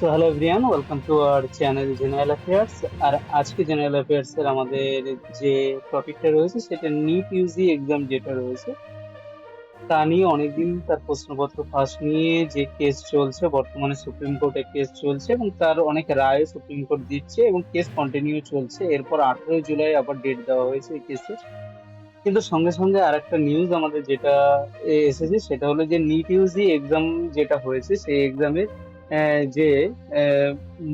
তো hello everyone welcome to our channel general affairs আর আজকে general affairs এর আমাদের যে টপিকটা রয়েছে, সেটা নিট ইউজি এক্সাম যেটা রয়েছে। তা নিয়ে অনেকদিন তার প্রশ্নপত্র ফাঁস নিয়ে যে কেস চলছে, বর্তমানে সুপ্রিম কোর্টে কেস চলছে এবং তার অনেক রায় সুপ্রিম কোর্ট দিচ্ছে এবং কেস কন্টিনিউ চলছে। এরপর আঠেরোই জুলাই আবার ডেট দেওয়া হয়েছে এই কেসের কিন্তু সঙ্গে সঙ্গে আর একটা নিউজ আমাদের যেটা এসেছে, সেটা হলো যে নিট ইউজি এক্সাম যেটা হয়েছে, সেই এক্সামের যে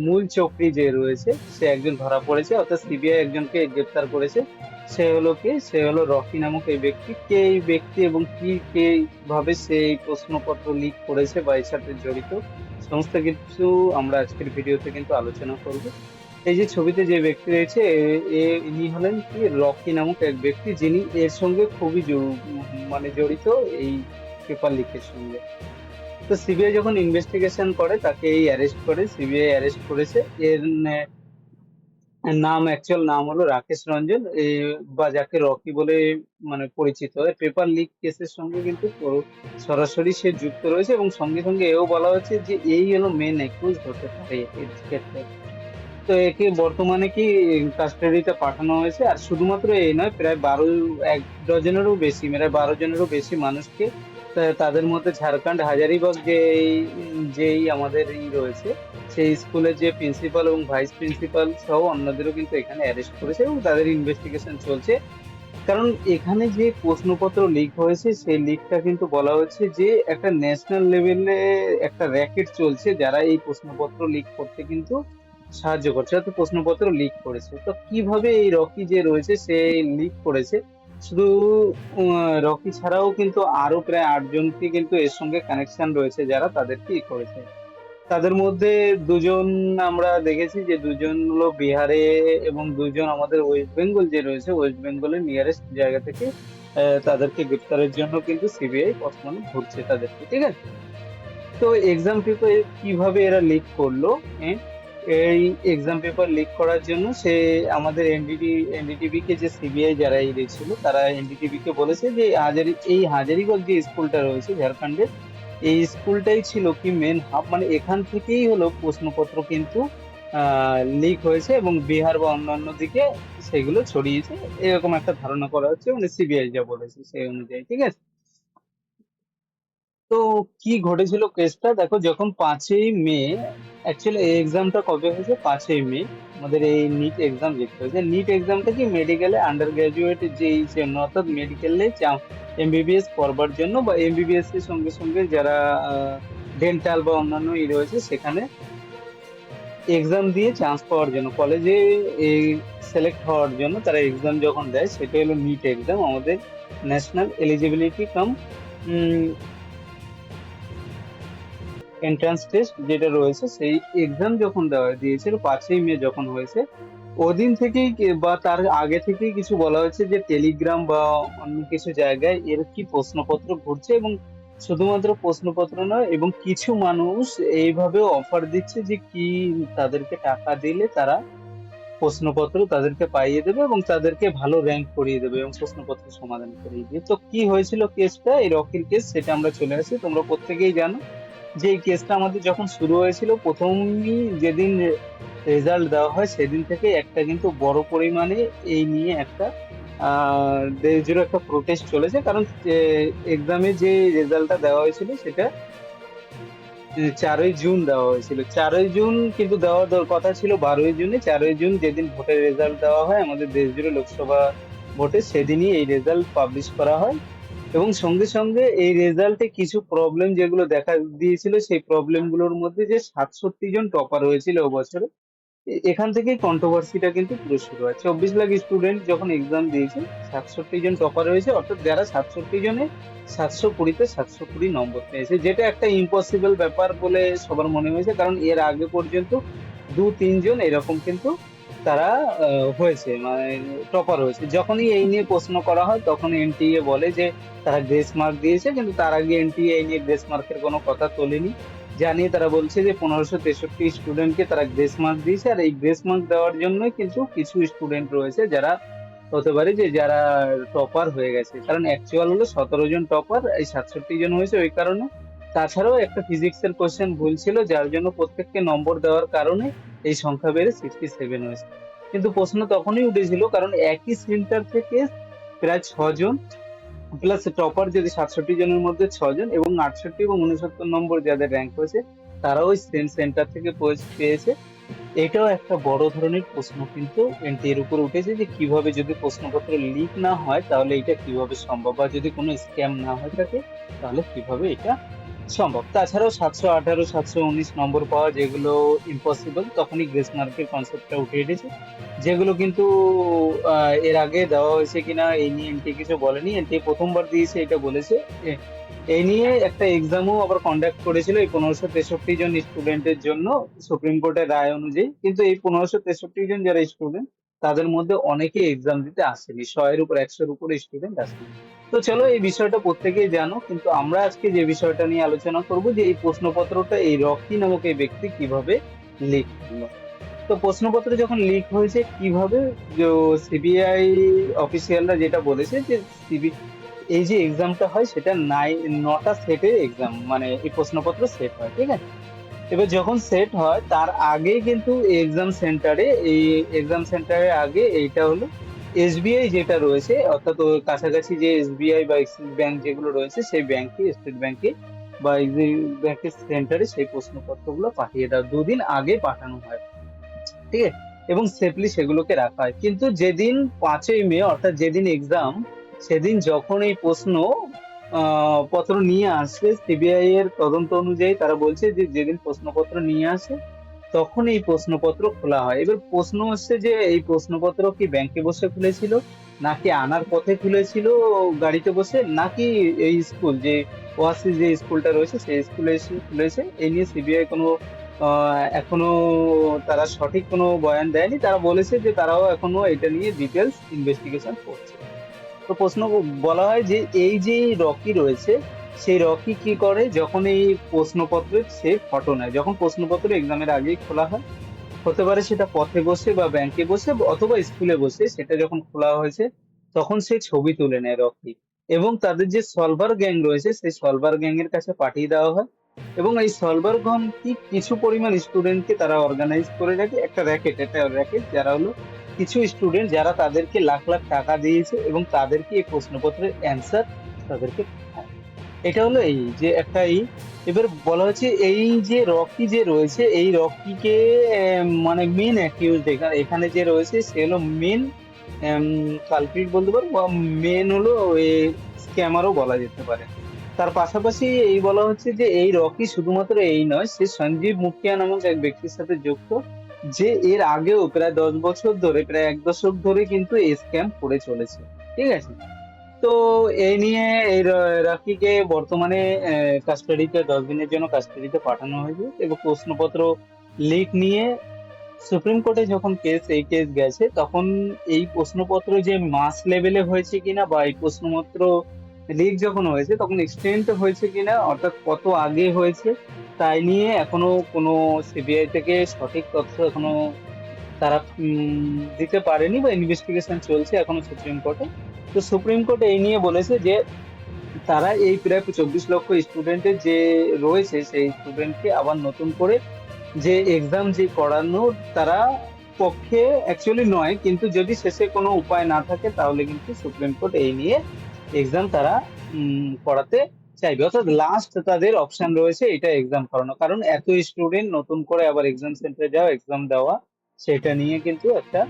মূল চক্রী যে রয়েছে, সে একজন ধরা পড়েছে, অর্থাৎ সিবিআই একজনকে গ্রেপ্তার করেছে। সে হলো কে? সে হলো রকি নামক এই ব্যক্তি। কে এই ব্যক্তি এবং কি, কে ভাবে সে এই প্রশ্নপত্র লিক করেছে বা এর সাথে জড়িত, সমস্ত কিছু আমরা আজকের ভিডিওতে কিন্তু আলোচনা করব। এই যে ছবিতে যে ব্যক্তি রয়েছে ইনি হলেন কি? রকি নামক এক ব্যক্তি যিনি এর সঙ্গে খুবই মানে জড়িত এই পেপার লিকের সঙ্গে। তো সিবিআই যখন ইনভেস্টিগেশন করে, তাকে এই অ্যারেস্ট করে সিবিআই অ্যারেস্ট করেছে। এর নাম অ্যাকচুয়াল নাম হলো রাকেশ রঞ্জন বা যাকে রকি বলে মানে পরিচিত। পেপার লিক কেসের সঙ্গে কিন্তু সরাসরি সে যুক্ত রয়েছে এবং সঙ্গে সঙ্গে এও বলা হচ্ছে যে এই হলো মেন অ্যাকিউজ হতে পারে এর ক্ষেত্রে। তো একে বর্তমানে কি কাস্টাডিতে পাঠানো হয়েছে? আর শুধুমাত্র এই নয়, প্রায় বারো, এক ডজনেরও বেশি মানে বারো জনেরও বেশি মানুষকে তাদের মধ্যে ঝাড়খণ্ড হাজারিবাগ যে যেই আমাদের ই রয়েছে, সেই স্কুলের যে প্রিন্সিপাল এবং ভাইস প্রিন্সিপাল সহ অন্যদেরও কিন্তু এখানে অ্যারেস্ট করেছে এবং তাদের ইনভেস্টিগেশন চলছে। কারণ এখানে যে প্রশ্নপত্র লিক হয়েছে, সেই লিকটা কিন্তু বলা হচ্ছে যে একটা ন্যাশনাল লেভেলে একটা র্যাকেট চলছে যারা এই প্রশ্নপত্র লিক করতে কিন্তু সাহায্য করছে। অর্থাৎ প্রশ্নপত্র লিক করেছে। তো কীভাবে এই রকি যে রয়েছে, সে লিক করেছে? শুধু রকি ছাড়াও কিন্তু আরও প্রায় আটজনকে কিন্তু এর সঙ্গে কানেকশন রয়েছে যারা তাদেরকে করেছে তাদের মধ্যে দুজন আমরা দেখেছি যে দুজন হলো বিহারে এবং দুজন আমাদের ওয়েস্ট বেঙ্গল যে রয়েছে ওয়েস্ট বেঙ্গলের নিয়ারেস্ট জায়গা থেকে তাদেরকে গ্রেপ্তারের জন্য কিন্তু সিবিআই বর্তমানে ঘুরছে তাদেরকে, ঠিক আছে তো এক্সাম পেপার কীভাবে এরা লিক করল হ্যাঁ? এই এক্সাম পেপার লিক করার জন্য সে আমাদের এনডিটি এনডিটিভি কে যে সিবিআই যারা এই ছিল, তারা এনডিটিভি কে বলেছে যে হাজারি, এই হাজারিবাগ যে স্কুলটা রয়েছে, ঝাড়খণ্ডের, এই স্কুলটাই ছিল কি মেন হাব মানে এখান থেকেই হলো প্রশ্নপত্র কিন্তু লিক হয়েছে এবং বিহার বা অন্যান্য দিকে সেগুলো ছড়িয়েছে। এরকম একটা ধারণা করা হচ্ছে মানে সিবিআই যা বলেছে সেই অনুযায়ী, ঠিক আছে? তো কি ঘটেছিল কেসটা দেখো, যখন পাঁচই মে অ্যাকচুয়ালি এই এক্সামটা কবে হয়েছে? পাঁচই মে, আমাদের এই নিট এক্সাম যেটা হয়েছে। নিট এক্সামটা কি মেডিকেলে আন্ডার গ্রাজুয়েট যেই জন্য অর্থাৎ মেডিকেলে এমবিবিএস পড়বার জন্য বা এমবিবিএস এর সঙ্গে সঙ্গে যারা ডেন্টাল বা অন্যান্য ই রয়েছে, সেখানে এক্সাম দিয়ে চান্স পাওয়ার জন্য কলেজে এই সিলেক্ট হওয়ার জন্য তারা এক্সাম যখন দেয় সেটা হলো নিট এক্সাম আমাদের national eligibility cum entrance test যেটা রয়েছে, সেই এক্সাম যখন দেওয়া দিয়েছিল, পাঁচই মে যখন হয়েছে, ওদিন থেকেই বা তার আগে থেকেই কিছু বলা হয়েছে যে টেলিগ্রাম বা অন্য কিছু জায়গায় এর কি প্রশ্নপত্র ঘুরছে এবং শুধুমাত্র প্রশ্নপত্র নয়, এবং কিছু মানুষ এইভাবে অফার দিচ্ছে যে কি তাদেরকে টাকা দিলে তারা প্রশ্নপত্র তাদেরকে পাইয়ে দেবে এবং তাদেরকে ভালো র্যাঙ্ক করিয়ে দেবে এবং প্রশ্নপত্র সমাধান করিয়ে দেবে। তো কি হয়েছিল কেসটা এই রকির কেস সেটা আমরা চলে আসি। তোমরা প্রত্যেকেই জানো। যে এই কেসটা আমাদের যখন শুরু হয়েছিল, প্রথমই যেদিন রেজাল্ট দেওয়া হয়, সেদিন থেকে একটা কিন্তু বড় পরিমাণে এই নিয়ে একটা দেশ জুড়ে একটা প্রোটেস্ট চলেছে। কারণ এক্সামে যে রেজাল্টটা দেওয়া হয়েছিল, সেটা চারই জুন দেওয়া হয়েছিল। চারই জুন কিন্তু দেওয়ার কথা ছিল বারোই জুনে। চারই জুন যেদিন ভোটের রেজাল্ট দেওয়া হয়, আমাদের দেশ জুড়ে লোকসভা ভোটে, সেদিনই এই রেজাল্ট পাবলিশ করা হয়। এবং সঙ্গে সঙ্গে এই রেজাল্টে কিছু প্রবলেম যেগুলো দেখা দিয়েছিল, সেই প্রবলেমগুলোর মধ্যে যে সাতষট্টি জন টপার হয়েছিল বছরে এখান থেকেই কন্ট্রোভার্সিটা কিন্তু পুরো শুরু হয় চব্বিশ লাখ স্টুডেন্ট যখন এক্সাম দিয়েছে, সাতষট্টি জন টপার হয়েছে, অর্থাৎ যারা সাতষট্টি জনে সাতশো কুড়িতে সাতশো কুড়ি নম্বর পেয়েছে, যেটা একটা ইম্পসিবল ব্যাপার বলে সবার মনে হয়েছে, কারণ এর আগে পর্যন্ত দু তিনজন এরকম কিন্তু তারা হয়েছে মানে টপার হয়েছে। যখনই এই নিয়ে প্রশ্ন করা হয় তখন এনটিএ বলে যে, তারা গ্রেস মার্ক দিয়েছে, কিন্তু তার আগে এনটিএ এই নিয়ে গ্রেস মার্কের কোনো কথা তোলেনি। জানিয়ে তারা বলছে যে, পনেরোশো তেষট্টি স্টুডেন্টকে তারা গ্রেস মার্ক দিয়েছে, আর এই গ্রেস মার্ক দেওয়ার জন্যই কিন্তু কিছু স্টুডেন্ট রয়েছে যারা, হতে পারে যে, যারা টপার হয়ে গেছে। কারণ অ্যাকচুয়াল হলো সতেরো জন টপার এই সাতষট্টি জন হয়েছে ওই কারণে। তাছাড়াও একটা ফিজিক্সের কোশ্চেন ভুল ছিল, যার জন্য প্রত্যেককে নম্বর দেওয়ার কারণে এই সংখ্যা বেড়ে সিক্সটি সেভেন হয়েছে। কিন্তু প্রশ্ন তখনই উঠেছিল, কারণ একই সেন্টার থেকে প্রায় ছজন প্লাস টপার যদি সাতষট্টি জনের মধ্যে ছজন এবং আটষট্টি এবং উনসত্তর নম্বর যাদের র্যাঙ্ক হয়েছে, তারাও ওই সেম সেন্টার থেকে পেয়েছে। এটাও একটা বড় ধরনের প্রশ্ন, কিন্তু এনটি এর উপর উঠেছে যে কীভাবে যদি প্রশ্নপত্র লিক না হয়, তাহলে এটা কীভাবে সম্ভব? বা যদি কোনো স্ক্যাম না হয়ে থাকে, তাহলে কীভাবে এটা সম্ভব। তাছাড়াও সাতশো আঠারো, সাতশো উনিশ নম্বর পাওয়া যেগুলো ইম্পসিবল তখনই গ্রেস মার্কের কনসেপ্টটা উঠে এসেছে যেগুলো কিন্তু এর আগে দেওয়া হয়েছে কিনা এই নিয়ে এনটি কিছু বলেনি। এনটি প্রথমবার দিয়েছে, এটা বলেছে। এই নিয়ে একটা এক্সামও আবার কন্ডাক্ট করেছিল এই পনেরোশো তেষট্টি জন স্টুডেন্টের জন্য সুপ্রিম কোর্টের রায় অনুযায়ী। কিন্তু এই পনেরোশো তেষট্টি জন যারা স্টুডেন্ট তাদের মধ্যে অনেকে এক্সাম দিতে আসেনি। শয়ের উপর, একশোর উপর স্টুডেন্ট আসেনি। তো চলো এই বিষয়টা প্রত্যেকেই জানো, কিন্তু আমরা আজকে যে বিষয়টা নিয়ে আলোচনা করব যে এই প্রশ্নপত্রটা এই রকি নামক এই ব্যক্তি কীভাবে লিক তো প্রশ্নপত্র যখন লিক হয়েছে, কীভাবে সিবিআই অফিসিয়ালরা যেটা বলেছে যে সিবি এই যে এক্সামটা হয় সেটা নাই নটা সেটে এক্সাম মানে এই প্রশ্নপত্র সেট হয়, ঠিক আছে? এবার যখন সেট হয়, তার আগেই কিন্তু এক্সাম সেন্টারে এই এক্সাম সেন্টারে আগে এইটা হলো এসবিআই যেটা রয়েছে, অর্থাৎ ওই কাছাকাছি যে এসবিআই বা এক্সিস ব্যাংক যেগুলো রয়েছে, সেই ব্যাংকে, স্টেট ব্যাংকে বা এক্সিস ব্যাংকের সেন্টারে সেই প্রশ্নপত্রগুলো পাঠিয়ে দেওয়া, দুদিন আগে পাঠানো হয়। ঠিক আছে? এবং সেফলি সেগুলোকে রাখা হয়। কিন্তু যেদিন পাঁচই মে, অর্থাৎ যেদিন এক্সাম সেদিন যখন এই প্রশ্ন পত্র নিয়ে আসে সিবিআই এর তদন্ত অনুযায়ী তারা বলছে যে যেদিন প্রশ্নপত্র নিয়ে আসে তখন এই প্রশ্নপত্র খোলা হয়। এবার প্রশ্ন হচ্ছে যে, এই প্রশ্নপত্র কি ব্যাংকে বসে খুলেছিল? নাকি আনার পথে খুলেছিল গাড়িতে বসে? নাকি এই স্কুল যে, ওয়াসি যে স্কুলটা রয়েছে, সেই স্কুলে খুলেছে? এই নিয়ে সিবিআই কোনো এখনও তারা সঠিক কোনো বয়ান দেয়নি। তারা বলেছে যে, তারাও এখনও এটা নিয়ে ডিটেলস ইনভেস্টিগেশন করছে। তো প্রশ্ন বলা হয় যে, এই যে রকি রয়েছে সেই রকি কি করে? যখন এই প্রশ্নপত্রের সে ফটো নেয়, যখন প্রশ্নপত্র এক্সামের আগেই খোলা হয়, হতে পারে সেটা পথে বসে বা ব্যাংকে বসে অথবা স্কুলে বসে সেটা যখন খোলা হয়েছে, তখন সে ছবি তুলে নেয় রকি। এবং তাদের যে সলভার গ্যাং রয়েছে, সেই সলভার গ্যাং এর কাছে পাঠিয়ে দেওয়া হয়। এবং এই সলভার গ্যাং কি কিছু পরিমাণ স্টুডেন্টকে তারা অর্গানাইজ করে রাখে। একটা র্যাকেট একটা র্যাকেট যারা হলো কিছু স্টুডেন্ট যারা তাদেরকে লাখ লাখ টাকা দিয়েছে এবং তাদেরকে এই প্রশ্নপত্রের অ্যান্সার তাদেরকে। এটা হলো এই যে একটা এই এবার বলা হচ্ছে এই যে রকি যে রয়েছে, এই রকিকে মানে মেন অ্যাকিউজ এখানে যে রয়েছে সে হলো মেন কালপ্রিট বলতে পারো বা মেন হলো স্ক্যামারও বলা যেতে পারে। তার পাশাপাশি এই বলা হচ্ছে যে এই রকি শুধুমাত্র এই নয়, সে সঞ্জীব মুখিয়া নামক এক ব্যক্তির সাথে যুক্ত, যে এর আগেও প্রায় দশ বছর ধরে, প্রায় এক দশক ধরে কিন্তু এই স্ক্যাম করে চলেছে। ঠিক আছে? তো এই নিয়ে এই র- রাকিকে বর্তমানে কাস্টাডিতে দশ দিনের জন্য কাস্টাডিতে পাঠানো হয়েছে এবং প্রশ্নপত্র লিক নিয়ে সুপ্রিম কোর্টে যখন কেস এই কেস গেছে, তখন এই প্রশ্নপত্র যে মাস লেভেলে হয়েছে কিনা বা এই প্রশ্নপত্র লিক যখন হয়েছে, তখন এক্সটেন্ট হয়েছে কিনা, অর্থাৎ কত আগে হয়েছে, তাই নিয়ে এখনও কোনো সিবিআই থেকে সঠিক তথ্য এখনও তারা দিতে পারেনি বা ইনভেস্টিগেশন চলছে এখনও সুপ্রিম কোর্টে তো সুপ্রিম কোর্ট এই নিয়ে বলেছে যে তারা এই প্রায় চব্বিশ লক্ষ স্টুডেন্টের যে রয়েছে, সেই স্টুডেন্টকে আবার নতুন করে যে এক্সাম যে করানো তারা পক্ষে অ্যাকচুয়ালি নয়, কিন্তু যদি শেষে কোনো উপায় না থাকে, তাহলে কিন্তু সুপ্রিম কোর্ট এই নিয়ে এক্সাম তারা করাতে চাইবে। অর্থাৎ লাস্ট তাদের অপশন রয়েছে এটা এক্সাম করানো। কারণ এত স্টুডেন্ট নতুন করে আবার এক্সাম সেন্টারে যাওয়া এক্সাম দেওয়া সেটা নিয়ে কিন্তু একটা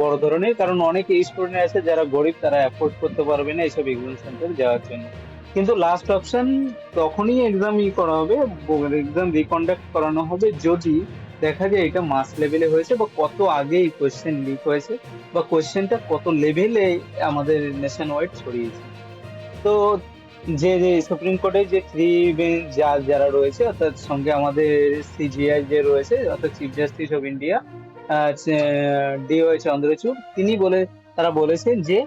বড় ধরনের, কারণ অনেক স্টুডেন্ট আছে যারা গরিব, তারা অ্যাফোর্ড করতে পারবে না এইসব এক্সাম সেন্টারে যাওয়ার জন্য। কিন্তু লাস্ট অপশন তখনই এক্সাম ই করা হবে এক্সাম রিকন্ডাক্ট করানো হবে যদি দেখা যায় এটা মাস লেভেলে হয়েছে বা কত আগে এই কোয়েশ্চেন লিক হয়েছে বা কোয়েশ্চেনটা কত লেভেলে আমাদের নেশন ওয়াইড ছড়িয়েছে। তো যে সুপ্রিম কোর্টে যে থ্রি বেঞ্চ জাজ যারা রয়েছে, অর্থাৎ সঙ্গে আমাদের সিজিআই যে রয়েছে, অর্থাৎ chief justice of India D D Y Chandrachud তিনি বলে, তারা বলেছেন যে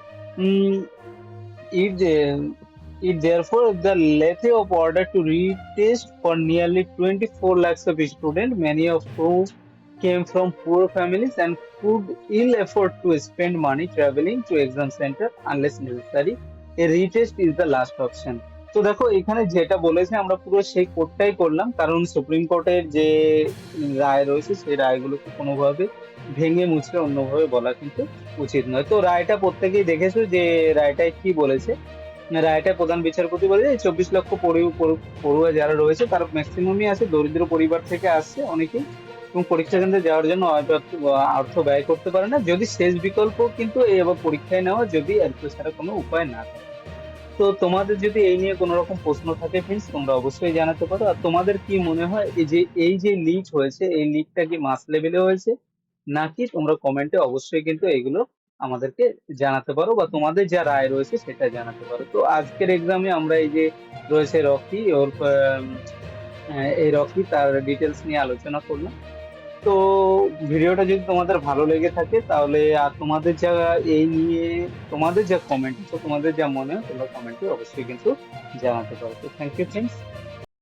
it therefore the lethe of order to retest for nearly twenty four lakhs of student many of who came from poor families and food ill afford to spend money travelling to exam centre unless necessary Retest is the last option. তো দেখো, এখানে যেটা বলেছে, আমরা পুরো সেই কোর্টটাই করলাম। কারণ সুপ্রিম কোর্টের যে রায় রয়েছে, সেই রায়গুলোকে কোনোভাবে ভেঙে মুছে অন্যভাবে বলা কিন্তু উচিত নয়। তো রায়টা প্রত্যেকেই দেখেছ যে রায়টায় কি বলেছে? রায়টা প্রধান বিচারপতি বলে চব্বিশ লক্ষ পড়ু- পড়ু- পড়ুয়া যারা রয়েছে, তার ম্যাক্সিমামই আছে, দরিদ্র পরিবার থেকে আসছে, অনেকেই এবং পরীক্ষা কেন্দ্রে যাওয়ার জন্য অর্থ ব্যয় করতে পারে না। যদি শেষ বিকল্প কিন্তু এই পরীক্ষায় নেওয়া যদি এর ছাড়া কোনো উপায় না থাকে। তো তোমাদের যদি এই নিয়ে কোনো রকম প্রশ্ন থাকে ফ্রেন্ডস তোমরা অবশ্যই জানাতে পারো। আর তোমাদের কি মনে হয় এই যে এই যে লিক হয়েছে, এই লিকটা কি মাস লেভেলে হয়েছে? নাকি তোমরা কমেন্টে অবশ্যই কিন্তু এগুলো আমাদেরকে জানাতে পারো বা তোমাদের যা রায় রয়েছে সেটা জানাতে পারো। তো আজকের এক্সামে আমরা এই যে রয়েছে রকি, ওর এই রকি তার ডিটেলস নিয়ে আলোচনা করলাম। তো ভিডিওটা যদি তোমাদের ভালো লেগে থাকে, তাহলে আর তোমাদের যা এই নিয়ে তোমাদের যা কমেন্ট তোমাদের যা মনে হয়, তোমরা কমেন্টে অবশ্যই কিন্তু জানাতে পারো। তো থ্যাংক ইউ ফ্রেন্ডস